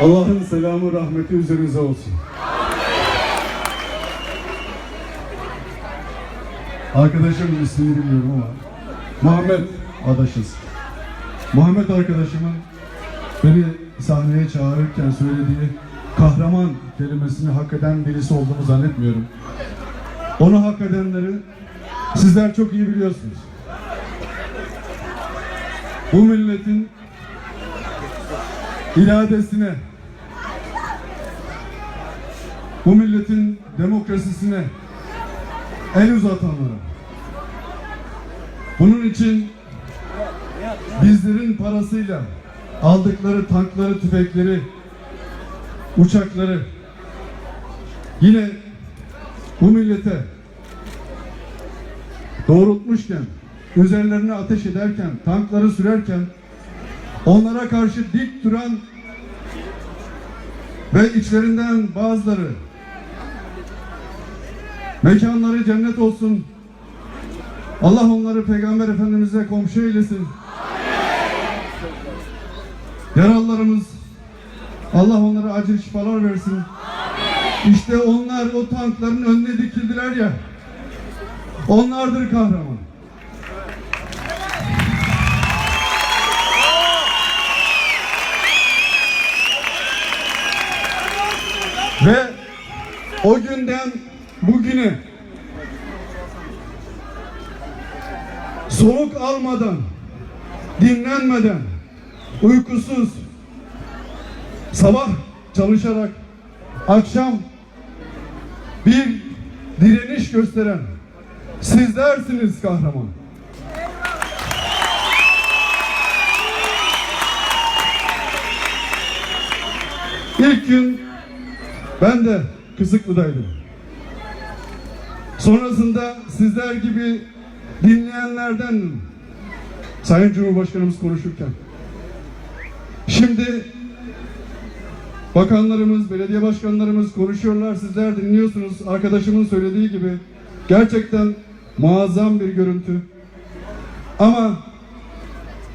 Allah'ın selamı, rahmeti üzerinize olsun. Arkadaşımın ismini bilmiyorum ama Muhammed adaşız. Muhammed arkadaşımın beni sahneye çağırırken söylediği kahraman kelimesini hak eden birisi olduğumu zannetmiyorum. Onu hak edenleri sizler çok iyi biliyorsunuz. Bu milletin iradesine, bu milletin demokrasisine el uzatanlara. Bunun için bizlerin parasıyla aldıkları tankları, tüfekleri, uçakları yine bu millete doğrultmuşken, üzerlerine ateş ederken, tankları sürerken onlara karşı dik duran ve içlerinden bazıları mekanları cennet olsun. Allah onları Peygamber Efendimiz'e komşu eylesin. Yaralılarımız Allah onlara acil şifalar versin. İşte onlar o tankların önüne dikildiler ya. Onlardır kahraman. Ve o günden bugüne soluk almadan, dinlenmeden, uykusuz, sabah çalışarak, akşam bir direniş gösteren sizlersiniz kahraman. İlk gün ben de Kızıklı'daydım. Sonrasında sizler gibi dinleyenlerden Sayın Cumhurbaşkanımız konuşurken şimdi bakanlarımız, belediye başkanlarımız konuşuyorlar. Sizler dinliyorsunuz. Arkadaşımın söylediği gibi gerçekten muazzam bir görüntü. Ama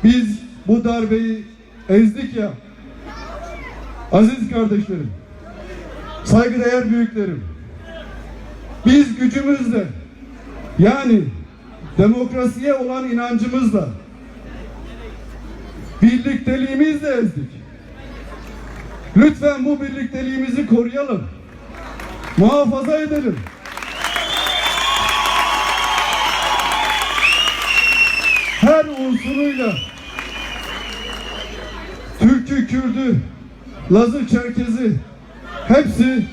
biz bu darbeyi ezdik ya aziz kardeşlerim saygıdeğer büyüklerim biz gücümüzle yani demokrasiye olan inancımızla birlikteliğimizle ezdik. Lütfen bu birlikteliğimizi koruyalım. Muhafaza edelim. Her unsuruyla Türk'ü, Kürd'ü, Laz'ı, Çerkez'i hepsi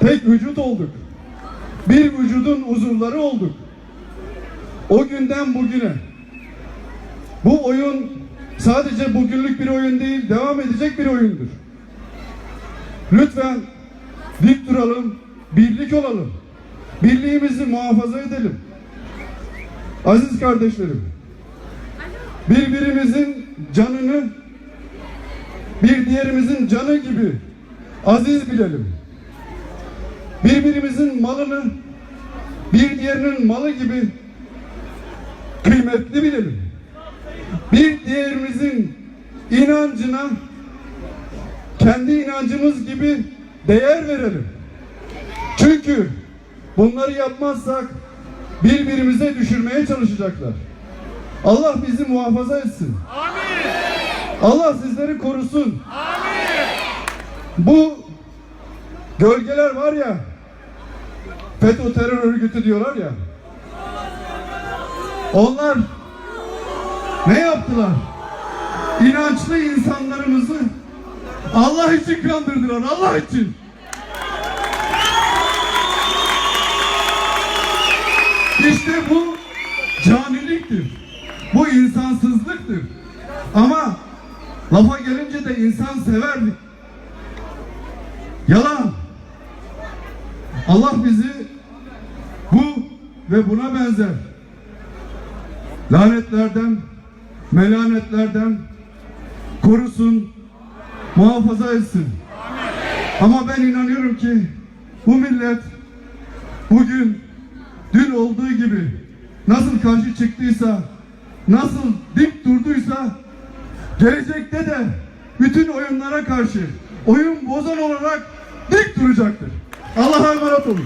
tek vücut olduk. Bir vücudun uzuvları olduk. O günden bugüne bu oyun sadece bugünlük bir oyun değil, devam edecek bir oyundur. Lütfen dik duralım, birlik olalım. Birliğimizi muhafaza edelim. Aziz kardeşlerim, birbirimizin canını bir diğerimizin canı gibi aziz bilelim. Birbirimizin malını bir diğerinin malı gibi kıymetli bilelim. Bir diğerimizin inancına kendi inancımız gibi değer verelim. Çünkü bunları yapmazsak birbirimize düşürmeye çalışacaklar. Allah bizi muhafaza etsin. Allah sizleri korusun. Bu gölgeler var ya FETÖ terör örgütü diyorlar ya. Onlar ne yaptılar? İnançlı insanlarımızı Allah için kandırdılar. Allah için. İşte bu caniliktir. Bu insansızlıktır. Ama lafa gelince de insan severdik. Yalan. Allah bizi ve buna benzer lanetlerden, melanetlerden korusun, muhafaza etsin. Ama ben inanıyorum ki bu millet bugün dün olduğu gibi nasıl karşı çıktıysa, nasıl dik durduysa gelecekte de bütün oyunlara karşı oyun bozan olarak dik duracaktır. Allah'a emanet olun.